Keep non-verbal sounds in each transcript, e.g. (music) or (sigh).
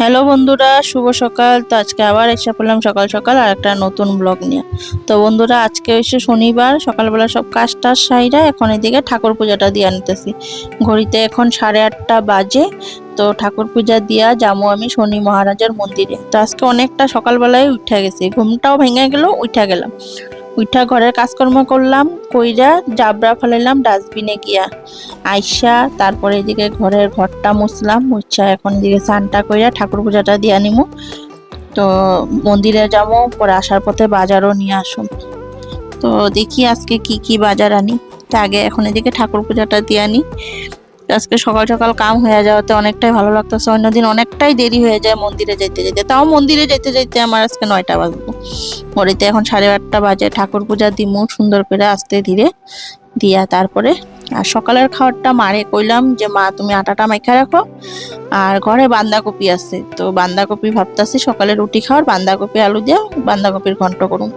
Hello বন্ধুরা, শুভ সকাল। তো আজকে আবার এসে পড়লাম সকাল সকাল আর একটা নতুন ব্লগ নিয়ে। তো বন্ধুরা, আজকে হচ্ছে শনিবার, সকালবেলা সব কাজ টাজ সাইরা এখন এদিকে ঠাকুর পূজাটা দিয়ে আনতেছি। ঘড়িতে এখন সাড়ে আটটা বাজে, তো ঠাকুর পূজা দিয়া যাব আমি শনি মহারাজের মন্দিরে। তো আজকে অনেকটা সকালবেলায় উঠে গেছি, ঘুমটাও ভেঙে গেল, উঠে গেলাম। উঠা ঘরের কাজকর্ম করলাম, কইরা জাবরা ফেলাইলাম ডাস্টবিনে গিয়া। আইসা তারপরে এদিকে ঘরের ঘরটা মুছলাম, মুছা এখন এদিকে স্নানটা কইরা ঠাকুর পূজাটা দিয়ে নিমু। তো মন্দিরে যাব পরে আসার পথে বাজারও নিয়ে আসুন তো দেখি আজকে কি কি বাজার আনি। তা আগে এখন এদিকে ঠাকুর পূজাটা দিয়ে আনি আজকে সকাল সকাল কাম হয়ে যাওয়াতে অনেকটাই ভালো লাগতেছে। অন্যদিন অনেকটাই দেরি হয়ে যায় মন্দিরে যেতে যেতে তাও মন্দিরে যেতে যেতে আমার আজকে নয়টা বাজবো ঘড়িতে এখন সাড়ে আটটা বাজে, ঠাকুর পূজা দিমু সুন্দর করে আস্তে ধীরে, দিয়া তারপরে, আর সকালের খাবারটা মারে কইলাম যে, মা, তুমি আটাটা মাইখা রাখো। আর ঘরে বান্ধাকপি আছে, তো বান্ধাকপি ভাবতাছি সকালে রুটি খাওয়ার বান্ধাকপি আলু দিয়ে বান্ধাকপির ঘন্ট করুন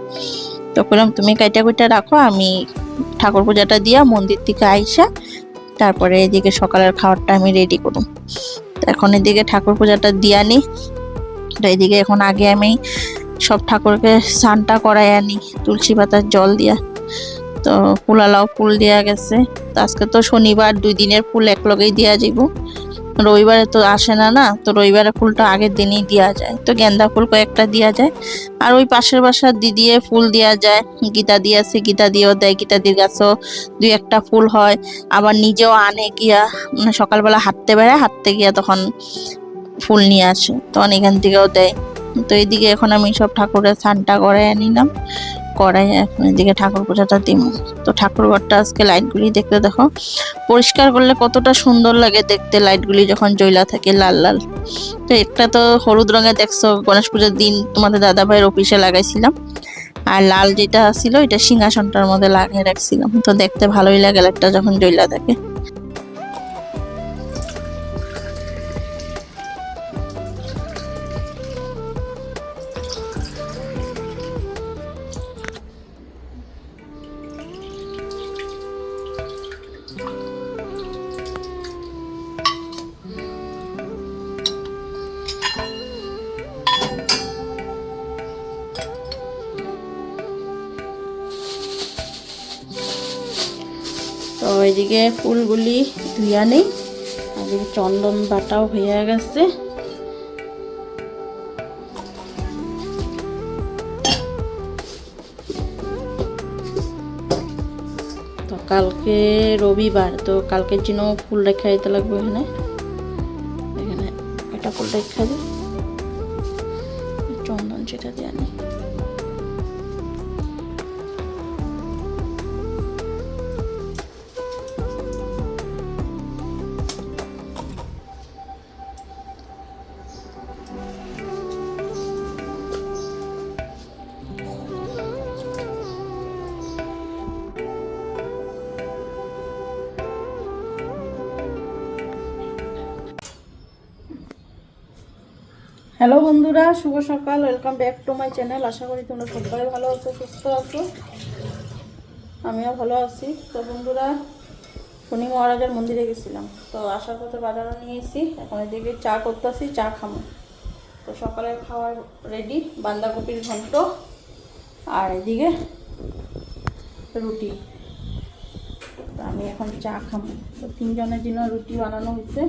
তো কইলাম, তুমি কাইটা কুইটা রাখো, আমি ঠাকুর পূজাটা দিয়া মন্দির থেকে আইসা, তারপরে এদিকে সকালের খাবারটা আমি রেডি করুম। তো এখন এদিকে ঠাকুর পূজাটা দিয়া নি তো এদিকে এখন আগে আমি সব ঠাকুরকে স্নানটা করাই আনি, তুলসী পাতার জল দিয়া। তো ফুলালাও ফুল দেওয়া গেছে। তো আজকে তো শনিবার, দুই দিনের ফুল এক লগেই দেওয়া যাইব। রবিবারে তো আসে না না, তো রবিবারে ফুলটা আগের দিনই দেওয়া যায়। তো গেন্দা ফুল কয়েকটা দেওয়া যায়। আর ওই পাশের বাসার দিদিয়ে ফুল দেওয়া যায়। গীতা দিয়ে আছে, গীতা দিয়েও দেয়। গীতা দিয়ে গাছও দুই একটা ফুল হয়। আবার নিজেও আনে গিয়া মানে সকালবেলা হাঁটতে বেড়ায়, হাঁটতে গিয়া তখন ফুল নিয়ে আসে। তখন এখান থেকেও দেয়। তো এইদিকে এখন আমি সব ঠাকুরের স্নানটা করাই নিলাম। করাই এখন এদিকে ঠাকুর পূজাটা দিব তো ঠাকুর ঘরটা আজকে লাইটগুলি দেখতে দেখো। পরিষ্কার করলে কতটা সুন্দর লাগে দেখতে লাইটগুলি যখন জ্বলা থাকে লাল লাল। তো একটা তো হলুদ রঙের দেখছ, গণেশ পুজোর দিন তোমাদের দাদা ভাইয়ের অফিসে লাগাইছিলাম। আর লাল যেটা ছিল, এটা সিংহাসনটার মধ্যে লাগিয়ে রাখছিলাম। তো দেখতে ভালোই লাগে লাইটটা যখন জ্বলা থাকে। এদিকে ফুলগুলি ধুইয়া নেই। আর চন্দন বাটাও হয়ে গেছে। তো কালকে রবিবার, তো কালকের জন্য ফুল রেখা দিতে লাগবে এখানে। এখানে এটা ফুল রেখা দিই। চন্দন সেটা দিয়ে নেই। হ্যালো বন্ধুরা, শুভ সকাল welcome back to my channel আশা করি তোমরা সবাই ভালো আছো, সুস্থ আছো। আমিও ভালো আছি। তো বন্ধুরা, শনি মহারাজের মন্দিরে গেছিলাম। তো আসার পথে বাজারও নিয়ে এসেছি। এখন এদিকে চা করতেছি, চা খামো তো সকালের খাওয়ার রেডি বাঁধাকপির ঘন্ট আর এদিকে রুটি। তো আমি এখন চা খামো তো তিনজনের জন্য রুটি বানানো হয়েছে।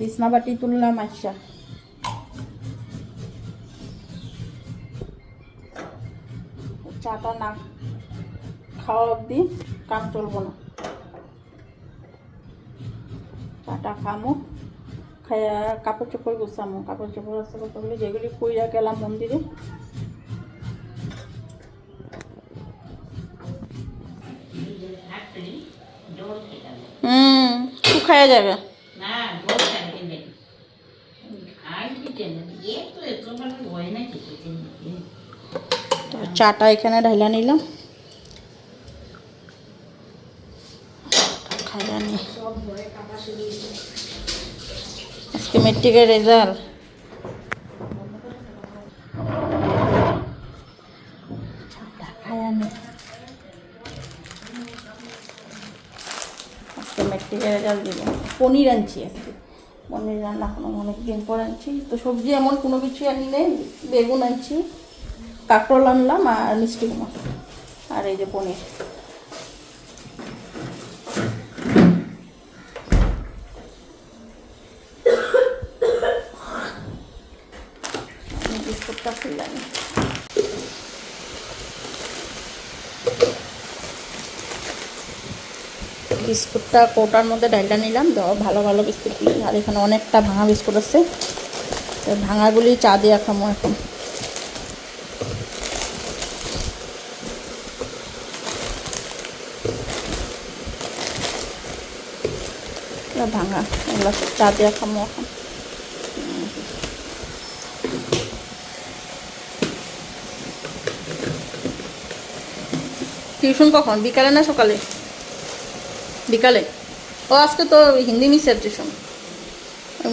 বিছনা বাটি তুললাম আচ্ছা চাটা না খাওয়া অবধি কাম চলবো না। চাটা খামো খাইয়া কাপড় চোপড় গুছামো। কাপড় চোপড় আছে কতগুলি যেগুলি কইরা গেলাম মন্দিরে হুম শুকায়া যাবে। না গোল থাকবে না খাই দিতে না এ তো তো চাটা এখানে ঢাইলা নিলাম। খাইয়া নি। আজকে মেট্রিকের রেজাল্ট আজকে মেট্রিকের রেজাল্ট দিব। পনির আনছি আজকে। পনির রান্না কোনো অনেক দিন পর আনছি। তো সবজি এমন কোনো কিছু আনি নেই, বেগুন আনছি, কাঁকরোল আনলাম আর মিষ্টি কুমড় আর এই যে পনির। বিস্কুটটা খুললাম বিস্কুটটা কৌটার মধ্যে ডালটা নিলাম। দেওয়া ভালো ভালো বিস্কুটগুলি আর এখানে অনেকটা ভাঙা বিস্কুট আছে। তো ভাঙাগুলি চা দিয়ে খামো এখন। ভাঙা, এগুলো চা দিয়ে খামো এখন। টিউশন কখন? বিকালে না সকালে? বিকালে। ও আজকে তো হিন্দি মিসের টিউশন।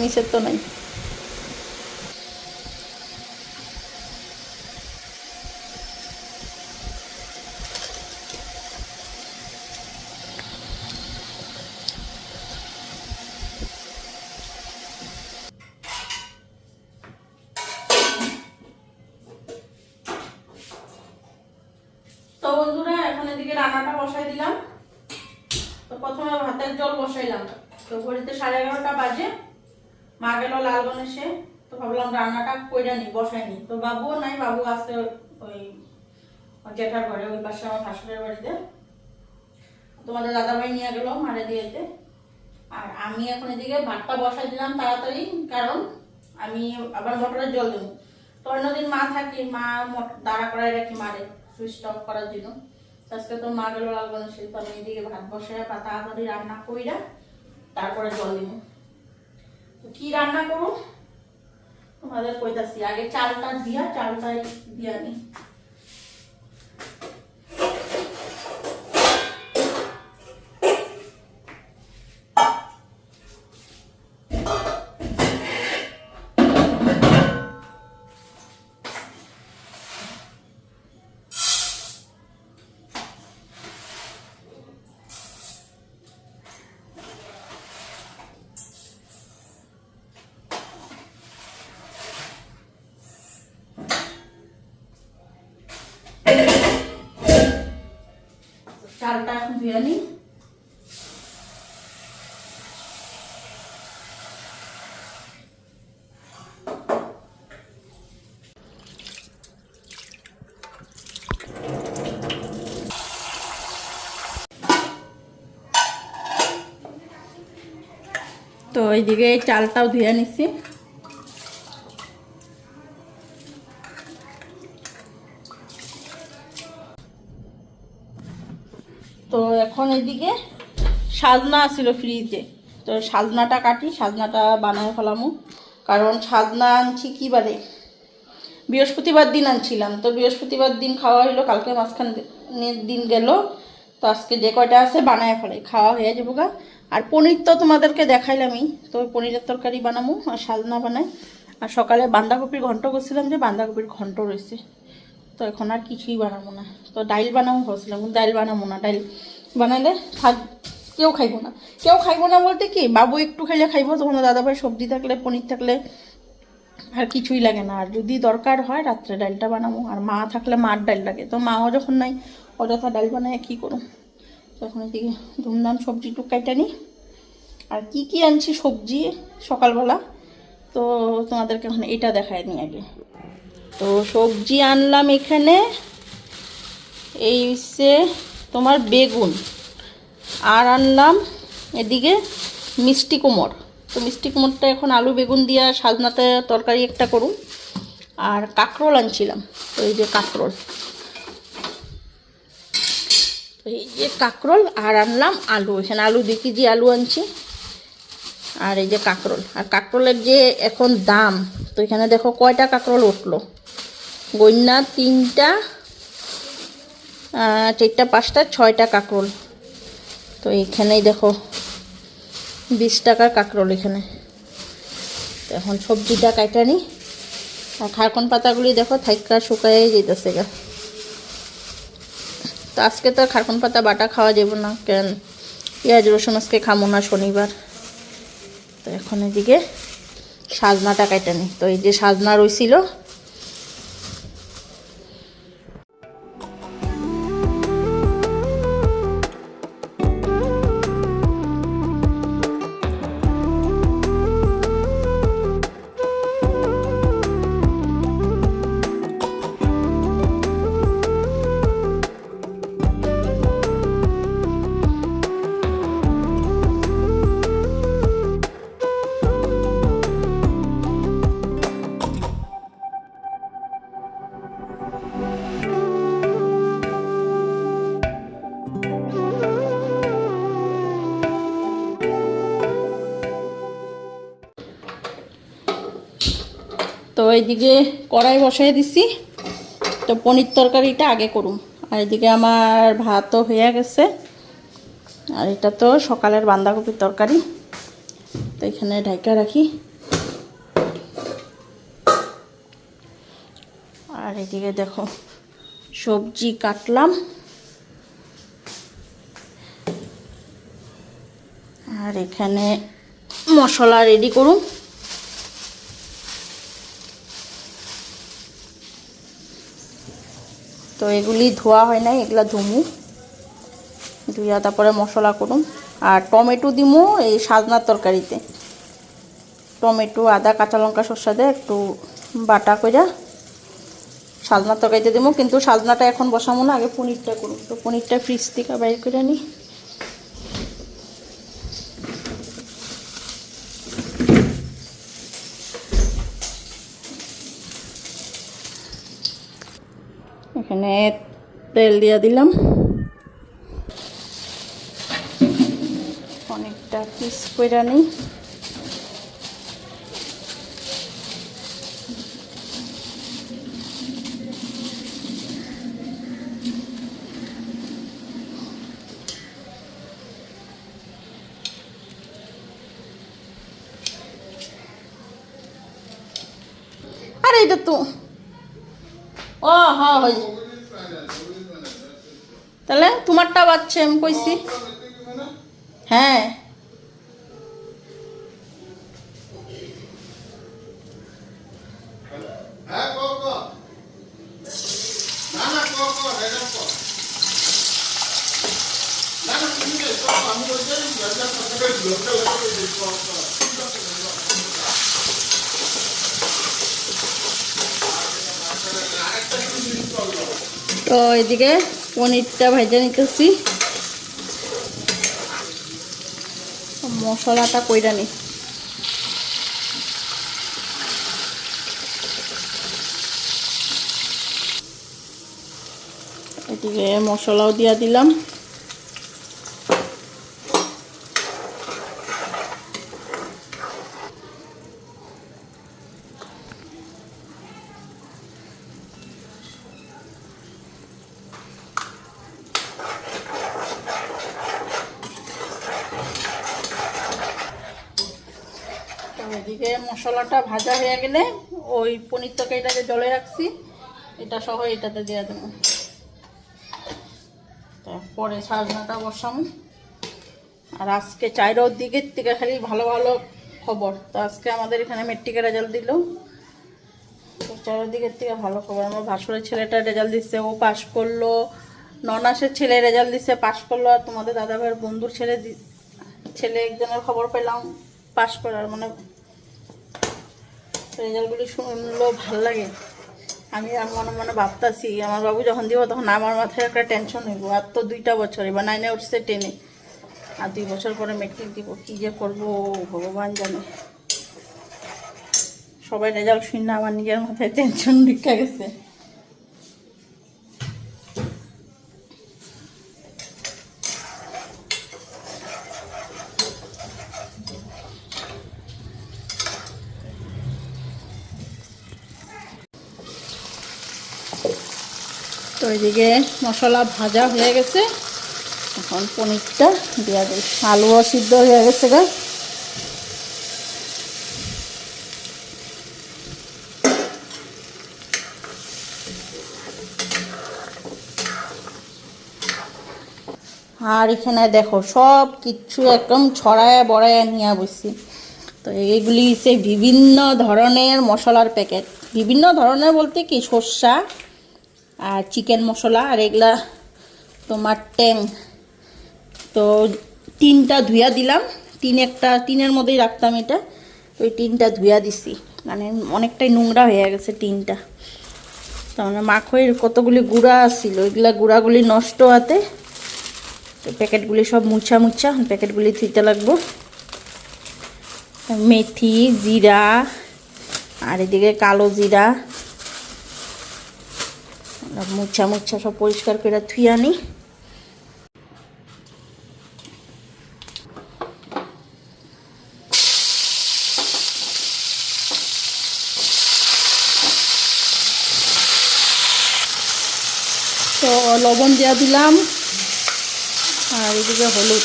মিসের তো নাই তো বন্ধুরা এখন এদিকে রান্নাটা বসাই দিলাম তো প্রথমে ভাতের জল বসাইলাম তো ঘড়িতে সাড়ে এগারোটা বাজে মা গেল লাল গণেশে তো ভাবলাম রান্নাটা কইরা নি, বসাই নি। তো বাবুও নাই, বাবু আছে ওই জেঠার ঘরে, ওই পাশে আমার শাশুড়ের বাড়িতে। তোমাদের দাদাভাই নিয়ে গেল মারে দিয়েতে। আর আমি এখন এদিকে ভাতটা বসাই দিলাম তাড়াতাড়ি, কারণ আমি আবার মোটরের জল দেবো। তো অন্যদিন মা থাকি, মা দাঁড়া করাই রাখি মারে সুইচ অফ করার জন্য। আজকে তো মা গেল লাল গণেশে তো আমি এদিকে ভাত বসাই বা তাড়াতাড়ি রান্না কইরা তারপরে জল দিব। কি রান্না করো তোমাদের কইতাছি আগে চালটা দিয়া চালটাই দিয়া নি চালটা এখন ধুয়ে নি তো এইদিকে চালটাও ধুয়ে নিচ্ছি তো এখন এদিকে সাজনা ছিল ফ্রিজে তো সাজনাটা কাটি, সাজনাটা বানায় ফেলামু। কারণ সাজনা আনছি কি বারে বৃহস্পতিবার দিন আনছিলাম। তো বৃহস্পতিবার দিন খাওয়া হইল, কালকে মাঝখানের দিন গেল। তো আজকে যে কয়টা আছে বানায় ফেলে। খাওয়া হয়ে যাব গা। আর পনির তো তোমাদেরকে দেখাইলামই। তো পনিরের তরকারি বানামু আর সাজনা বানাই। আর সকালে বাঁধাকপির ঘন্ট করছিলাম যে বাঁধাকপির ঘন্ট রয়েছে। তো এখন আর কিছুই বানাবো না। তো ডাইল বানাবো ভাবছিলাম ডাইল বানাবো না। ডাইল বানালে থাক, কেউ খাইবো না। কেউ খাইবো না বলতে কি, বাবু একটু খাইলে খাইবো, তখন দাদাভাই সবজি থাকলে, পনির থাকলে আর কিছুই লাগে না। আর যদি দরকার হয়, রাত্রে ডালটা বানাবো। আর মা থাকলে মার ডাল লাগে। তো মাও যখন নাই, অযথা ডাল বানায় কী করুম তখন এদিকে ধুমধাম সবজি কাইটা নিই। আর কি কি আনছি সবজি সকালবেলা, তো তোমাদেরকে এখন এটা দেখায় নি আগে। তো সবজি আনলাম এখানে। এই হচ্ছে তোমার বেগুন। আর আনলাম এদিকে মিষ্টি কুমড়। তো মিষ্টি কুমড়টা এখন আলু, বেগুন দিয়া সাজনাতে তরকারি একটা করুন। আর কাঁকরোল আনছিলাম, তো এই যে কাঁকরোল। তো এই যে কাঁকরোল আর আনলাম আলু। এখানে আলু দুই কেজি আলু আনছি। আর এই যে কাঁকরোল। আর কাঁকরোলের যে এখন দাম, তো এখানে দেখো কয়টা কাঁকরোল উঠল? গন্যা তিনটা চারটা, পাঁচটা, ছয়টা কাঁকরোল। তো এইখানেই দেখো, বিশ টাকার কাঁকরোল এখানে। এখন সবজিটা কাটা নি। আর খারকন পাতাগুলি দেখো, থাইকা শুকাই যেতেছে গা। তো আজকে তো খারকন পাতা, বাটা খাওয়া যাবে না, কেন পেঁয়াজ, রসুন আজকে খামো না শনিবার। তো এখন এদিকে সাজনাটা কাটা নি। তো এই যে সাজনা রইছিল তো এইদিকে কড়াই বসাই দিছি। তো পনির তরকারিটা আগে করুম। আর এদিকে আমার ভাতও হয়ে গেছে। আর এটা তো সকালের বাঁধাকপির তরকারি। তো এখানে ঢাকা রাখি। আর এদিকে দেখো, সবজি কাটলাম। আর এখানে মশলা রেডি করুন তো এগুলি ধোয়া হয় নাই, এগুলা ধুমু। ধুইয়া তারপরে মশলা করুন। আর টমেটো দিমু এই সাজনার তরকারিতে। টমেটো, আদা, কাঁচা লঙ্কা, সর্ষা দিয়ে একটু বাটা করে সাজনার তরকারিতে দিমু। কিন্তু সাজনাটা এখন বসামো না, আগে পনিরটা করুন। তো পনিরটা ফ্রিজ থেকে বাইর করে নিই এখানে তেল দিয়ে দিলাম। অনেকটা পিস করে নিই। আরে এটা তো ও হ্যাঁ হয়েছে তাহলে তোমারটা বাচ্চা আমি কইছি। হ্যাঁ। তো এদিকে। পনিরটা ভেজে নিতেছি। মশলাটা কইরা নি। এদিকে মশলাও দিয়া দিলাম তো এদিকে মশলাটা ভাজা হয়ে গেলে ওই পনির তরকারিটাকে জলে রাখছি। এটা সহ এটাতে দিয়ে দেবো। তারপরে সাজনাটা বসাম আর আজকে চাইরোর দিকের থেকে খালি ভালো ভালো খবর। তো আজকে আমাদের এখানে মেট্রিকের রেজাল্ট দিল। চারিদিকের থেকে ভালো খবর। আমার ভাসুরের ছেলেটা রেজাল্ট দিচ্ছে ও পাশ করল। ননাসের ছেলে রেজাল্ট দিচ্ছে পাশ করল। আর তোমাদের দাদা ভাইয়ের বন্ধুর ছেলে ছেলে একজনের খবর পেলাম পাশ করার। মানে রেজাল্টগুলি শুনলেও ভালো লাগে। আমি আর মনে মনে ভাবতাছি, আমার বাবু যখন দিব তখন আমার মাথায় একটা টেনশন হইব। আর তো দুইটা বছর, এবার নাইনে উঠছে টেনে আর দুই বছর পরে মেট্রিক দিব, কী যে করব, ভগবান জানে। সবাই রেজাল্ট শুনে আমার নিজের মাথায় টেনশন ঢুকে গেছে। তো এদিকে মশলা ভাজা হয়ে গেছে। এখন পনিরটা দেওয়া দিই আলুও সিদ্ধ হয়ে গেছে গা। আর এখানে দেখো, সব কিছু একদম ছড়ায় বড়ায় নিয়ে বসছি। তো এইগুলি হচ্ছে বিভিন্ন ধরনের মশলার প্যাকেট। বিভিন্ন ধরনের বলতে কি সর্ষা আর চিকেন মশলা আর এগুলা তোমার ট্যাং। তো টিনটা ধুয়া দিলাম। টিন একটা টিনের মধ্যেই রাখতাম এটা। ওই টিনটা ধুয়া দিছি। মানে অনেকটাই নোংরা হয়ে গেছে টিনটা তার মানে মাখইয়ের কতগুলি গুঁড়া ছিল ওইগুলা গুঁড়াগুলি নষ্ট হতে তো প্যাকেটগুলি সব মুছা মুছা প্যাকেটগুলি ধুইতে লাগবো। মেথি, জিরা, আর এদিকে কালো জিরা। মুছা মুছা সব পরিষ্কার করে ধুই আনি। তো লবণ দেওয়া দিলাম, আর এদিকে হলুদ।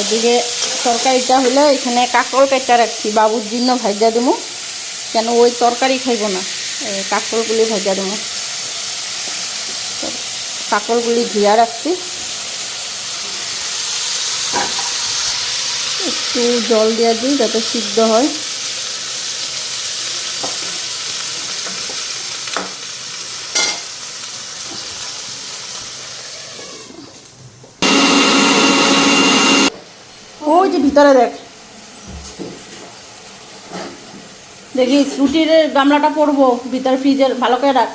এদিকে তরকারিটা হলো এখানে কাকল কেটা রাখছি। বাবুর জন্য ভাজা দেবো। কেন ওই তরকারি খাইব না। কাকলগুলি ভাজা দেবো। কাকলগুলি ধুয়া রাখছি। একটু জল দেওয়া দিই যাতে সিদ্ধ হয় ওই যে ভিতরে দেখ। দেখি রুটির গামলাটা পরবো, ভিতরে ফ্রিজের ভালো করে রাখ।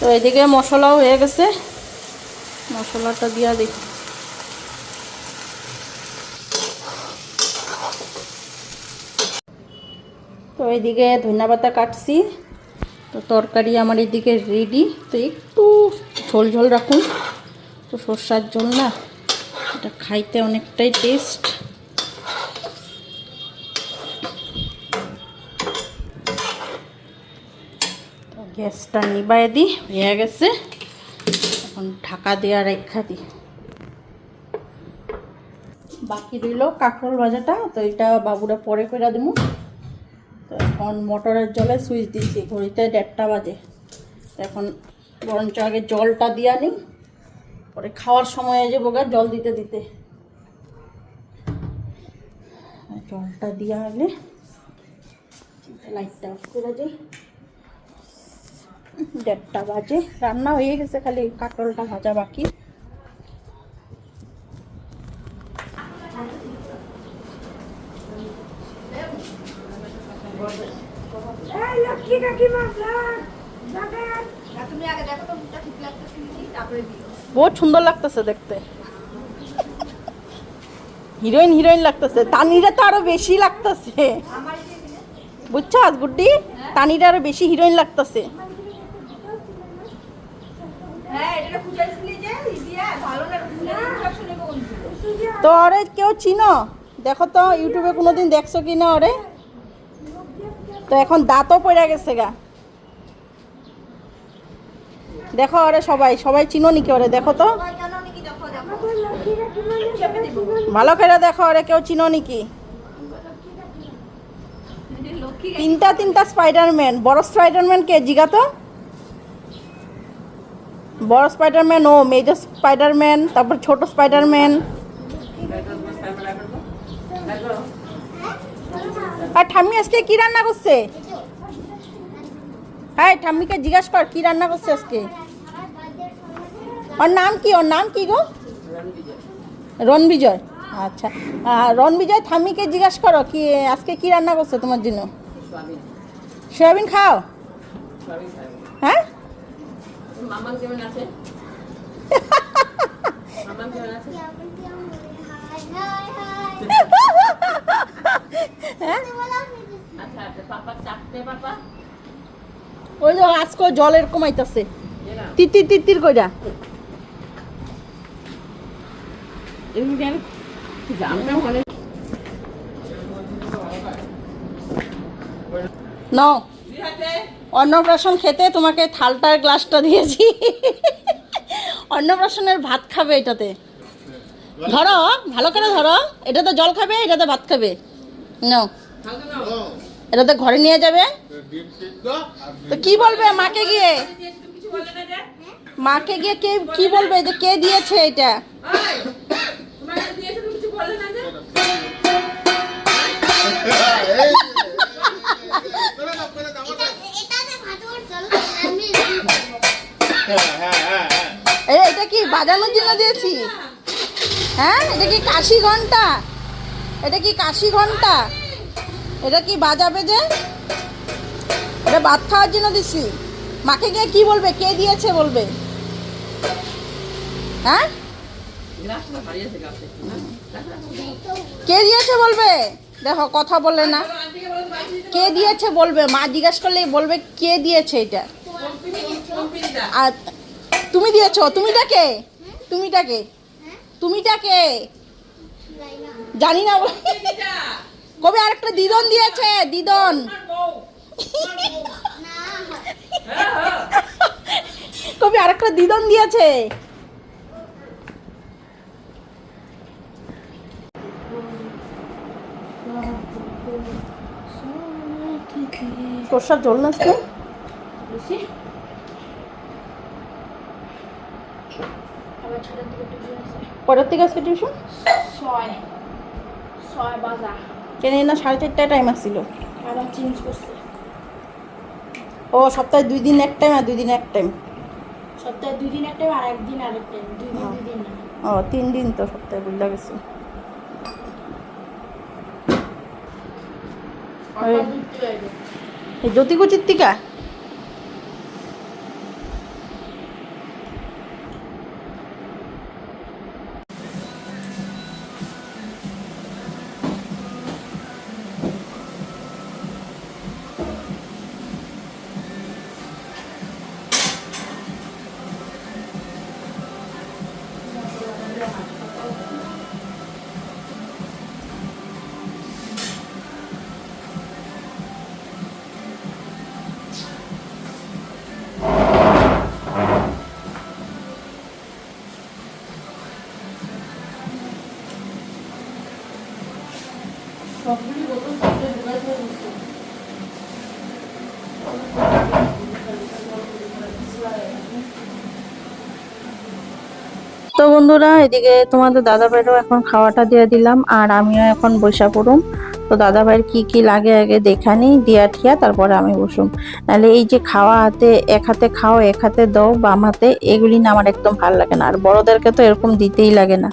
তো এদিকে মশলাও হয়ে গেছে। মশলাটা দিয়া দেখি। তো এদিকে ধনিয়া পাতা কাটছি। তো তরকারি আমার এদিকে রেডি তো একটু ঝোল ঝোল রাখুন। তো সর্ষার না, এটা খাইতে অনেকটাই টেস্ট গ্যাসটা নিবাই দিই হয়ে গেছে। এখন ঢাকা দেওয়া রেখা দিই বাকি রইল কাঁকরোল ভাজাটা, তো এটা বাবুরা পরে করে দেবো। এখন মোটরের জলে সুইচ দিচ্ছি ঘড়িতে দেড়টা বাজে। এখন বরঞ্চ আগে জলটা দিয়া নিই, পরে খাওয়ার সময় যে বোগা জল দিতে দিতে। জলটা দিয়া আগে লাইটটা অফ করে দিই। দেড়টা বাজে, রান্না হয়ে গেছে খালি, কাটলটা ভাজা বাকি। বহুত সুন্দর লাগতেছে দেখতে। হিরোইন হিরোইন লাগতেছে। তানিরা তো আরও বেশি লাগতেছে। বুঝছাস গুড্ডি তানিরা আরও বেশি হিরোইন লাগতেছে। তো ওরে কেউ চিনো? দেখো তো ইউটিউবে কোনোদিন দেখছ কি না ওরে তো এখন দাঁতও পড়ে গেছে গা। দেখো ওরে সবাই সবাই চিনো নাকি ওরে, দেখো তো। ভালো করে দেখো ওরে, কেউ চিনো নাকি? তিনটা তিনটা স্পাইডারম্যান বড় স্পাইডারম্যান কে, জিগা তো? বড় স্পাইডারম্যান ও মেজর স্পাইডারম্যান তারপর ছোট স্পাইডারম্যান আর ঠাম্মি আজকে কি রান্না করছে? হ্যাঁ ঠাম্মিকে জিজ্ঞাসা কর কি রান্না করছে আজকে? ওর নাম কি ওর নাম কি গো? রন বিজয়। আচ্ছা আর রন বিজয় ঠাম্মিকে জিজ্ঞাসা করো কি আজকে কি রান্না করছে তোমার জন্য? সয়াবিন খাও? হ্যাঁ? মামা (laughs) (laughs) (laughs) ওই যে আজকে জলের কমাইতেছে। এলাম তিত্তির তিত্তির কইরা। নাও। অন্নপ্রাশন খেতে তোমাকে থালটার গ্লাসটা দিয়েছি। অন্নপ্রাশনের ভাত খাবে এটাতে। ধরো ভালো করে ধরো। এটা তো জল খাবে এটা তো ভাত খাবে। নাও। এটা তো ঘরে নিয়ে যাবে। তো কি বলবে মাকে গিয়ে? মাকে গিয়ে কে কি বলবে? যে কে দিয়েছে এটা? (laughs) এটা কি বাজানোর জন্য দিয়েছি? হ্যাঁ এটা কি কাশি ঘণ্টা? এটা কি কাশি ঘণ্টা? এটা কি বাজাবে যে? এটা ভাত খাওয়ার জন্য দিছি। মাকে গিয়ে কি বলবে? কে দিয়েছে বলবে? হ্যাঁ? কে দিয়েছে বলবে? দেখো, কথা বলে না। কে দিয়েছে বলবে? মা জিজ্ঞেস করলে বলবে কে দিয়েছে এটা। আর তুমি দিয়েছ? তুমিটা কে? তুমিটা কে? জানি না কবে আরেকটা দিদন দিয়েছে? দিদন। কবে আরেকটা দিদন দিয়েছে? সর্ষার জল না আজকে? কটার থেকে আজকে টিউশন ছয়। ছয় বাজা। কেন না সাড়ে চারটায় টাইম আসছিল? আবার চেঞ্জ করছে। ও সপ্তাহে দুই দিন এক টাইম আর দুই দিন এক টাইম সপ্তাহে দুই দিন একটা আর একদিন আর একটা দুই দিন দুই দিন না। ও তিন দিন তো সপ্তাহে বুঝলা গেছে এই জ্যোতিকুচির টিকা Gracias. তো বন্ধুরা, এদিকে তোমাদের দাদা ভাইরও এখন খাওয়াটা দিয়ে দিলাম, আর আমিও এখন বসা পড়ুম। তো দাদা ভাইয়ের কি কি লাগে আগে দেখা নিই, দিয়া ঠিয়া, তারপরে আমি বসুম। নাহলে এই যে খাওয়া হাতে, এক হাতে খাও, এক হাতে দাও, বাম হাতে, এগুলি না আমার একদম ভালো লাগে না। আর বড়দেরকে তো এরকম দিতেই লাগে না।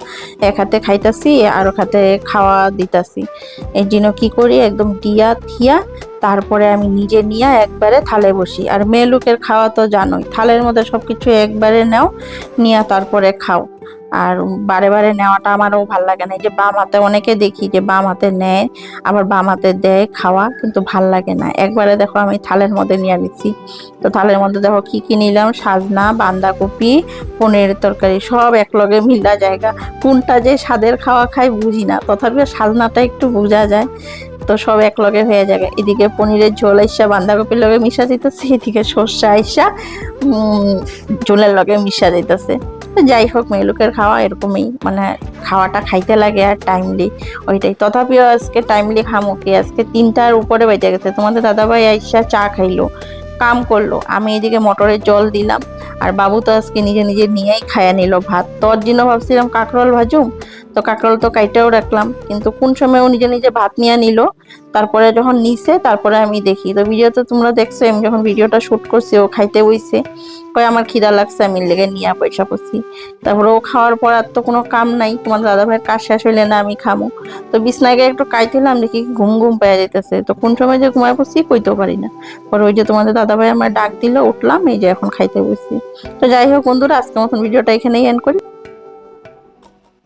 এক হাতে খাইতাছি, আর এক হাতে খাওয়া দিতাছি। এই জন্য কী করি, একদম দিয়া থিয়া তারপরে আমি নিজে নিয়ে একবারে থালে বসি। আর মেয়ে লোকের খাওয়া তো জানোই, থালের মধ্যে সব কিছু একবারে নাও, নিয়ে তারপরে খাও। আর বারে বারে নেওয়াটা আমারও ভালো লাগে না। এই যে বাম হাতে অনেকে দেখি যে বাম হাতে নেয়, আবার বাম হাতে দেয় খাওয়া, কিন্তু ভালো লাগে না। একবারে দেখো আমি থালের মধ্যে নিয়ে নিচ্ছি। তো থালের মধ্যে দেখো কি কি নিলাম? সাজনা, বাঁধাকপি পনির তরকারি, সব একলগে মিলা জায়গা। কোনটা যে স্বাদের খাওয়া খাই বুঝি না। তথাপিও সাজনাটা একটু বোঝা যায়। তো সব একলগে হয়ে যাবে। এদিকে পনিরের ঝোল আইসা, বাঁধাকপির লগে মিশা দিতেছে, এদিকে সর্ষে আইসা ঝোলের লগে মিশা দিতেছে। যাই হোক মেয়েলোকের খাওয়া এরকমই মানে খাওয়াটা খাইতে লাগে আর টাইমলি ওইটাই। তথাপিও আজকে টাইমলি খামো কি? আজকে তিনটার উপরে বেজে গেছে। তোমাদের দাদাভাই আইসা চা খাইলো, কাম করল। আমি এদিকে মটরের জল দিলাম। আর বাবু তো আজকে নিজে নিজে নিয়েই খায়া নিল ভাত। তোর জন্য ভাবছিলাম কাঁকরোল ভাজুম। তো কাঁকরোল তো কাইটেও রাখলাম। কিন্তু কোন সময় ও নিজে নিজে ভাত নিয়ে নিল, তারপরে যখন নিছে, তারপরে আমি দেখি। তো ভিডিওতে তোমরা দেখছ, আমি যখন ভিডিওটা শুট করছি, ও খাইতে বইছে। কয়, আমার খিদা লাগছে, আমি লেগে নিয়ে পয়সা করছি। তারপরে ও খাওয়ার পর আর তো কোনো কাম নাই। তোমার দাদা ভাইয়ের কাজ শেষ হইলে না আমি খামো। তো বিছনায় গিয়ে একটু কাইতেলাম, দেখি ঘুম ঘুম পেয়ে যেতেছে তো কোন সময় যে ঘুমায় পড়ছি, কইতেও পারি না। পরে ওই যে তোমাদের দাদা ভাই আমার ডাক দিল, উঠলাম, এই যে এখন খাইতে বসছি তো যাই হোক বন্ধুরা, আজকের মতন ভিডিওটা এখানেই এন্ড করি।